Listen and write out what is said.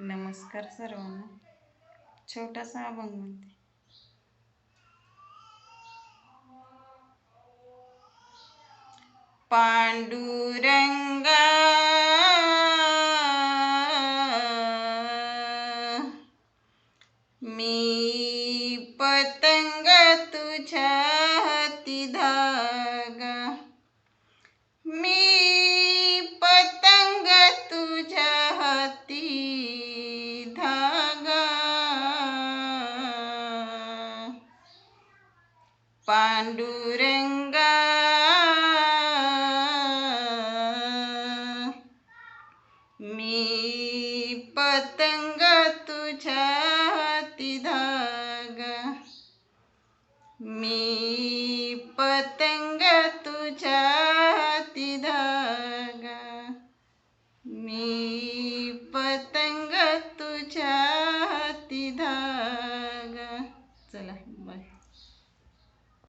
नमस्कार सर्वांना. छोटासा अभंग म्हणते. पांडुरंगा मी पतंग पांडुरंगा। मी पतंग तुझ्या हाती धागा। मी पतंग तुझ्या हाती धागा। मी पतंग तुझ्या हाती धागा। चला बाय.